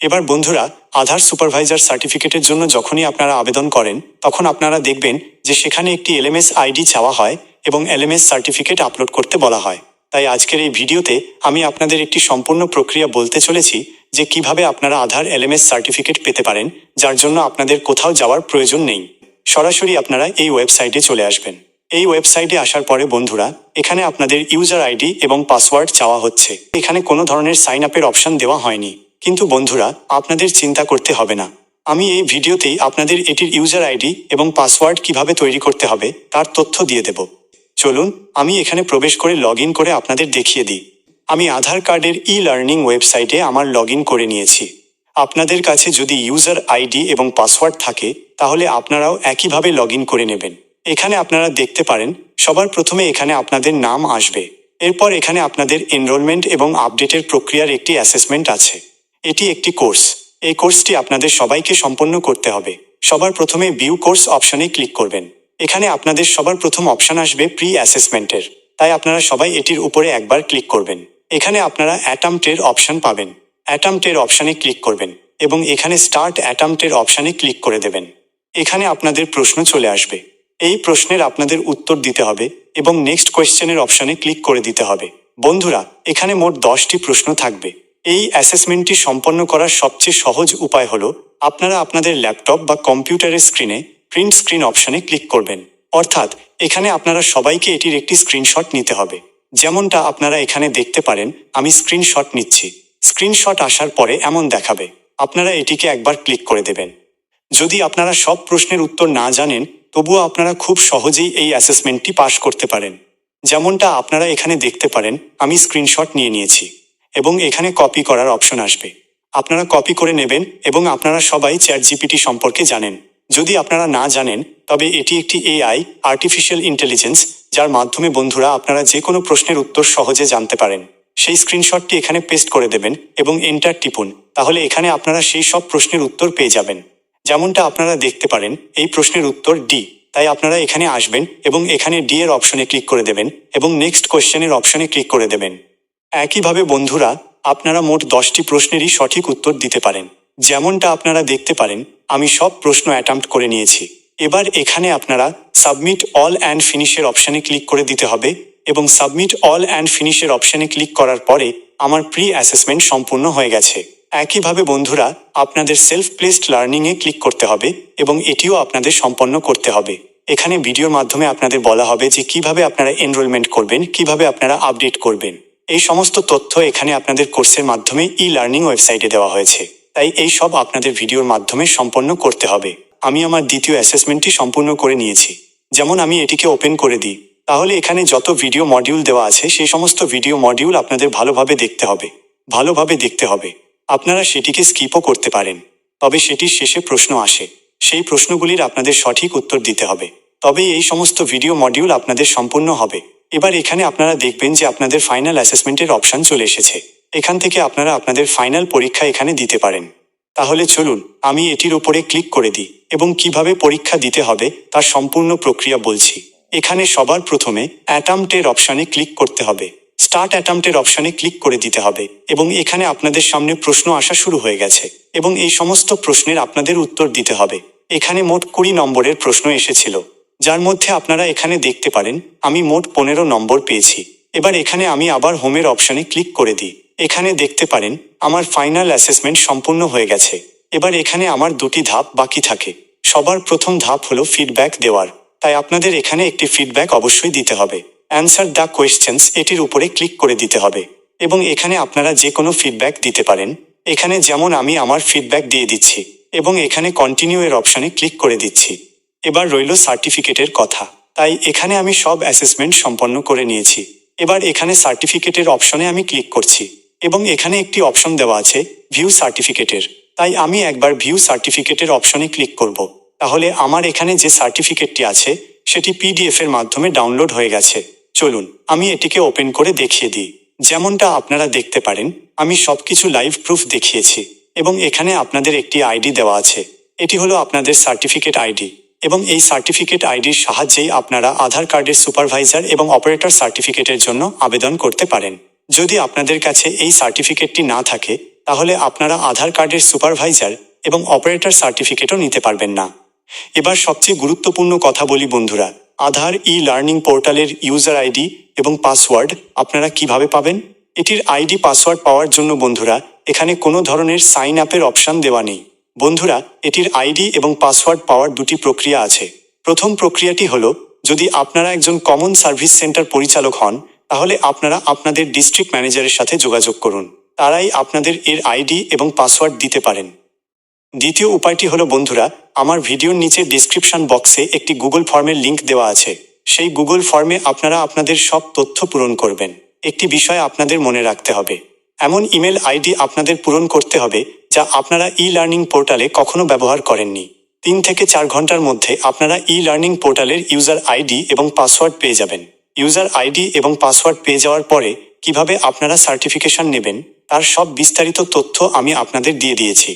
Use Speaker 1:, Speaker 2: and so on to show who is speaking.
Speaker 1: এবার বন্ধুরা, আধার সুপারভাইজার সার্টিফিকেটের জন্য যখনই আপনারা আবেদন করেন, তখন আপনারা দেখবেন যে সেখানে একটি এলএমএস আইডি চাওয়া হয় এবং এলএমএস সার্টিফিকেট আপলোড করতে বলা হয়। তাই আজকের এই ভিডিওতে আমি আপনাদের একটি সম্পূর্ণ প্রক্রিয়া বলতে চলেছি যে কীভাবে আপনারা আধার এলএমএস সার্টিফিকেট পেতে পারেন, যার জন্য আপনাদের কোথাও যাওয়ার প্রয়োজন নেই। সরাসরি আপনারা এই ওয়েবসাইটে চলে আসবেন। এই ওয়েবসাইটে আসার পরে বন্ধুরা, এখানে আপনাদের ইউজার আইডি এবং পাসওয়ার্ড চাওয়া হচ্ছে। এখানে কোনো ধরনের সাইন আপের অপশন দেওয়া হয়নি। কিন্তু বন্ধুরা, আপনাদের চিন্তা করতে হবে না। আমি এই ভিডিওতেই আপনাদের এটির ইউজার আইডি এবং পাসওয়ার্ড কীভাবে তৈরি করতে হবে তার তথ্য দিয়ে দেব। চলুন, আমি এখানে প্রবেশ করে লগ করে আপনাদের দেখিয়ে দিই। আমি আধার কার্ডের ই লার্নিং ওয়েবসাইটে আমার লগ করে নিয়েছি। আপনাদের কাছে যদি ইউজার আইডি এবং পাসওয়ার্ড থাকে, তাহলে আপনারাও একইভাবে লগ করে নেবেন। এখানে আপনারা দেখতে পারেন, সবার প্রথমে এখানে আপনাদের নাম আসবে। এরপর এখানে আপনাদের এনরোলমেন্ট এবং আপডেটের প্রক্রিয়ার একটি অ্যাসেসমেন্ট আছে। এটি একটি কোর্স। এই কোর্সটি আপনাদের সবাইকে সম্পন্ন করতে হবে। সবার প্রথমে ভিউ কোর্স অপশনে ক্লিক করবেন। এখানে আপনাদের সবার প্রথম অপশন আসবে প্রি অ্যাসেসমেন্টের তাই আপনারা সবাই এটির উপরে একবার ক্লিক করবেন। এখানে আপনারা অ্যাটাম্পটের অপশন পাবেন। অ্যাটাম্পটের অপশনে ক্লিক করবেন এবং এখানে স্টার্ট অ্যাটাম্পটের অপশনে ক্লিক করে দেবেন। এখানে আপনাদের প্রশ্ন চলে আসবে। এই প্রশ্নের আপনাদের উত্তর দিতে হবে এবং নেক্সট কোয়েশ্চেনের অপশনে ক্লিক করে দিতে হবে। বন্ধুরা, এখানে মোট দশটি প্রশ্ন থাকবে। এই অ্যাসেসমেন্টটি সম্পন্ন করার সবচেয়ে সহজ উপায় হলো, আপনারা আপনাদের ল্যাপটপ বা কম্পিউটারের স্ক্রিনে প্রিন্ট স্ক্রিন অপশনে ক্লিক করবেন। অর্থাৎ, এখানে আপনারা সবাইকে এটির একটি স্ক্রিনশট নিতে হবে। যেমনটা আপনারা এখানে দেখতে পারেন, আমি স্ক্রিনশট নিচ্ছি। স্ক্রিনশট আসার পরে এমন দেখাবে। আপনারা এটিকে একবার ক্লিক করে দেবেন। যদি আপনারা সব প্রশ্নের উত্তর না জানেন, তবুও আপনারা খুব সহজেই এই অ্যাসেসমেন্টটি পাশ করতে পারেন। যেমনটা আপনারা এখানে দেখতে পারেন, আমি স্ক্রিনশট নিয়ে নিয়েছি। এবং এখানে কপি করার অপশন আসবে। আপনারা কপি করে নেবেন এবং আপনারা সবাই চ্যাট জিপিটি সম্পর্কে জানেন। যদি আপনারা না জানেন, তবে এটি একটি এআই আর্টিফিশিয়াল ইন্টেলিজেন্স যার মাধ্যমে বন্ধুরা আপনারা যে কোনো প্রশ্নের উত্তর সহজে জানতে পারেন। সেই স্ক্রিনশটটি এখানে পেস্ট করে দেবেন এবং এন্টার টিপুন। তাহলে এখানে আপনারা সেই সব প্রশ্নের উত্তর পেয়ে যাবেন। যেমনটা আপনারা দেখতে পারেন, এই প্রশ্নের উত্তর ডি তাই আপনারা এখানে আসবেন এবং এখানে ডি এর অপশনে ক্লিক করে দেবেন এবং নেক্সট কোয়েশ্চেনের অপশনে ক্লিক করে দেবেন। একইভাবে বন্ধুরা, আপনারা মোট দশটি প্রশ্নেরই সঠিক উত্তর দিতে পারেন। যেমনটা আপনারা দেখতে পারেন, আমি সব প্রশ্ন অ্যাটাম্প্ট করে নিয়েছি। এবার এখানে আপনারা সাবমিট অল অ্যান্ড ফিনিশের অপশানে ক্লিক করে দিতে হবে এবং সাবমিট অল অ্যান্ড ফিনিশের অপশানে ক্লিক করার পরে আমার প্রি অ্যাসেসমেন্ট সম্পূর্ণ হয়ে গেছে। একইভাবে বন্ধুরা, আপনাদের সেলফ প্লেসড লার্নিংয়ে ক্লিক করতে হবে এবং এটিও আপনাদের সম্পন্ন করতে হবে। এখানে ভিডিওর মাধ্যমে আপনাদের বলা হবে যে কীভাবে আপনারা এনরোলমেন্ট করবেন, কীভাবে আপনারা আপডেট করবেন। এই সমস্ত তথ্য এখানে আপনাদের কোর্সের মাধ্যমে ই লার্নিং ওয়েবসাইটে দেওয়া হয়েছে। তাই এই সব আপনাদের ভিডিওর মাধ্যমে সম্পন্ন করতে হবে। আমি আমার দ্বিতীয় অ্যাসেসমেন্টটি সম্পূর্ণ করে নিয়েছি। যেমন আমি এটিকে ওপেন করে দিই। তাহলে এখানে যত ভিডিও মডিউল দেওয়া আছে সেই সমস্ত ভিডিও মডিউল আপনাদের ভালোভাবে দেখতে হবে। ভালোভাবে দেখতে হবে। আপনারা সেটিকে স্কিপও করতে পারেন। তবে সেটির শেষে প্রশ্ন আসে। সেই প্রশ্নগুলির আপনাদের সঠিক উত্তর দিতে হবে। তবে এই সমস্ত ভিডিও মডিউল আপনাদের সম্পূর্ণ হবে। এবার এখানে আপনারা দেখবেন যে আপনাদের ফাইনাল অ্যাসেসমেন্টের অপশান চলে এসেছে। এখান থেকে আপনারা আপনাদের ফাইনাল পরীক্ষা এখানে দিতে পারেন। তাহলে চলুন, আমি এটির উপরে ক্লিক করে দিই এবং কীভাবে পরীক্ষা দিতে হবে তার সম্পূর্ণ প্রক্রিয়া বলছি। এখানে সবার প্রথমে অ্যাটাম্পটের অপশানে ক্লিক করতে হবে। স্টার্ট অ্যাটাম্পটের অপশানে ক্লিক করে দিতে হবে এবং এখানে আপনাদের সামনে প্রশ্ন আসা শুরু হয়ে গেছে এবং এই সমস্ত প্রশ্নের আপনাদের উত্তর দিতে হবে। এখানে মোট কুড়ি নম্বরের প্রশ্ন এসেছিল। যার মধ্যে আপনারা এখানে দেখতে পারেন, আমি মোট পনেরো নম্বর পেয়েছি। এবার এখানে আমি আবার হোমের অপশানে ক্লিক করে দিই। এখানে দেখতে পারেন, আমার ফাইনাল অ্যাসেসমেন্ট সম্পূর্ণ হয়ে গেছে। এবার এখানে আমার দুটি ধাপ বাকি থাকে। সবার প্রথম ধাপ হলো ফিডব্যাক দেওয়ার। তাই আপনাদের এখানে একটি ফিডব্যাক অবশ্যই দিতে হবে। অ্যান্সার দ্য কোয়েশ্চেন্স এটির উপরে ক্লিক করে দিতে হবে। এবং এখানে আপনারা যে কোনো ফিডব্যাক দিতে পারেন। এখানে যেমন আমি আমার ফিডব্যাক দিয়ে দিচ্ছি। এবং এখানে কন্টিনিউ এর অপশানে ক্লিক করে দিচ্ছি। এবার রইল সার্টিফিকেটের কথা। তাই এখানে আমি সব অ্যাসেসমেন্ট সম্পন্ন করে নিয়েছি। এবার এখানে সার্টিফিকেটের অপশনে আমি ক্লিক করছি এবং এখানে একটি অপশন দেওয়া আছে ভিউ সার্টিফিকেটের তাই আমি একবার ভিউ সার্টিফিকেটের অপশনে ক্লিক করব। তাহলে আমার এখানে যে সার্টিফিকেটটি আছে, সেটি পিডিএফ এর মাধ্যমে ডাউনলোড হয়ে গেছে। চলুন, আমি এটিকে ওপেন করে দেখিয়ে দিই। যেমনটা আপনারা দেখতে পারেন, আমি সবকিছু লাইভ প্রুফ দেখিয়েছি এবং এখানে আপনাদের একটি আইডি দেওয়া আছে। এটি হলো আপনাদের সার্টিফিকেট আইডি এবং এই সার্টিফিকেট আইডির সাহায্যেই আপনারা আধার কার্ডের সুপারভাইজার এবং অপারেটর সার্টিফিকেটের জন্য আবেদন করতে পারেন। যদি আপনাদের কাছে এই সার্টিফিকেটটি না থাকে, তাহলে আপনারা আধার কার্ডের সুপারভাইজার এবং অপারেটর সার্টিফিকেটও নিতে পারবেন না। এবার সবচেয়ে গুরুত্বপূর্ণ কথা বলি বন্ধুরা, আধার ই লার্নিং পোর্টালের ইউজার আইডি এবং পাসওয়ার্ড আপনারা কীভাবে পাবেন? এটির আইডি পাসওয়ার্ড পাওয়ার জন্য বন্ধুরা, এখানে কোনো ধরনের সাইন আপের অপশন দেওয়া নেই। বন্ধুরা, এটির আইডি এবং পাসওয়ার্ড পাওয়ার দুটি প্রক্রিয়া আছে। প্রথম প্রক্রিয়াটি হল, যদি আপনারা একজন কমন সার্ভিস সেন্টার পরিচালক হন, তাহলে আপনারা আপনাদের ডিস্ট্রিক্ট ম্যানেজারের সাথে যোগাযোগ করুন। তারাই আপনাদের এর আইডি এবং পাসওয়ার্ড দিতে পারেন। দ্বিতীয় উপায়টি হলো, বন্ধুরা, আমার ভিডিওর নিচে ডিসক্রিপশন বক্সে একটি গুগল ফর্মের লিংক দেওয়া আছে। সেই গুগল ফর্মে আপনারা আপনাদের সব তথ্য পূরণ করবেন। একটি বিষয় আপনাদের মনে রাখতে হবে। এমন ইমেল আইডি আপনাদের পূরণ করতে হবে, যা আপনারা ই লার্নিং পোর্টালে কখনো ব্যবহার করেননি। তিন থেকে চার ঘণ্টার মধ্যে আপনারা ই লার্নিং পোর্টালের ইউজার আইডি এবং পাসওয়ার্ড পেয়ে যাবেন। ইউজার আইডি এবং পাসওয়ার্ড পেয়ে যাওয়ার পরে কীভাবে আপনারা সার্টিফিকেশন নেবেন, তার সব বিস্তারিত তথ্য আমি আপনাদের দিয়ে দিয়েছি।